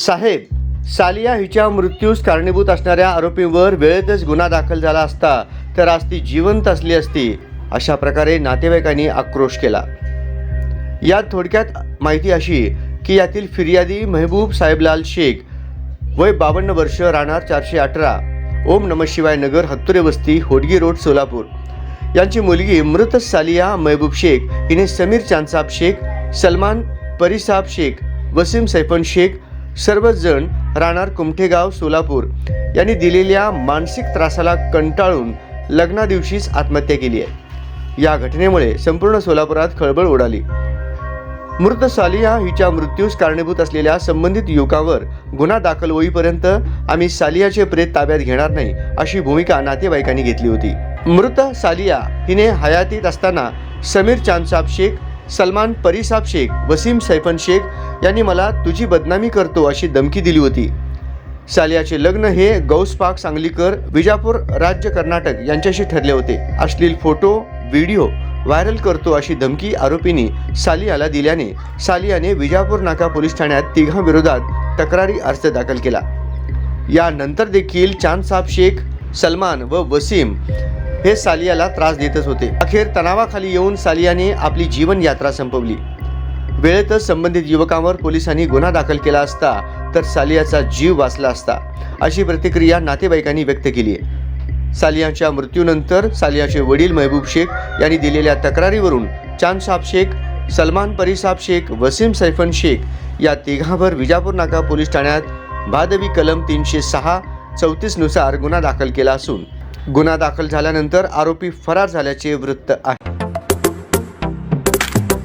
साहेब सालिया हिच्या मृत्यूस कारणीभूत असणाऱ्या आरोपींवर वेळेतच गुन्हा दाखल झाला असता तर आज ती जिवंत असली असती अशा प्रकारे नातेवाईकांनी आक्रोश केला. यात थोडक्यात माहिती अशी की यातील फिर्यादी मेहबूब साहेबलाल शेख वय बावन्न वर्ष राहणार चारशे अठरा ओम नम शिवाय नगर हत्तुरे वस्ती होडगी रोड सोलापूर. यांची मुलगी मृत सालिया महबूब शेख हिने समीर चांदसाब शेख सलमान परिसाब शेख वसीम सैफन शेख सर्वच जण राहणार कुमठेगाव सोलापूर. यांनी दिलेल्या मानसिक त्रासाला कंटाळून लग्नादिवशीच आत्महत्या केली आहे. या घटनेमुळे संपूर्ण सोलापुरात खळबळ उडाली. मृत सालिया हिच्या मृत्यूस कारणीभूत असलेल्या संबंधित युवकावर गुन्हा दाखल होईपर्यंत आम्ही सालियाचे प्रेत ताब्यात घेणार नाही अशी भूमिका नातेवाईकांनी घेतली होती. मृत सालिया हिने हयातीत असताना समीर चांदसाब शेख सलमान परिसाब शेख वसीम सैफन शेख यांनी मला तुझी बदनामी करतो अशी धमकी दिली होती. सालियाचे लग्न हे गौसपाक सांगलीकर विजापूर राज्य कर्नाटक यांच्याशी ठरले होते. अश्लील फोटो व्हिडिओ व्हायरल करतो अशी धमकी आरोपींनी सालियाला दिल्याने सालियाने विजापूर नाका पोलीस ठाण्यात तिघांविरोधात तक्रारी अर्ज दाखल केला. यानंतर देखील चांदसाब शेख सलमान व वसीम हे सालियाला त्रास देतच होते. अखेर तणावाखाली येऊन सालियाने आपली जीवनयात्रा संपवली. वेळेतच संबंधित युवकांवर पोलिसांनी गुन्हा दाखल केला असता तर सालियाचा जीव वाचला असता अशी प्रतिक्रिया नातेवाईकांनी व्यक्त केली आहे. सालियाच्या मृत्यूनंतर सालियाचे वडील महबूब शेख यांनी दिलेल्या तक्रारीवरून चांदसाब शेख सलमान परिसाब शेख वसीम सैफन शेख या तिघांवर विजापूर नाका पोलीस ठाण्यात भादवी कलम तीनशे सहा चौतीसनुसार गुन्हा दाखल केला असून गुन्हा दाखल झाल्यानंतर आरोपी फरार झाल्याचे वृत्त आहे.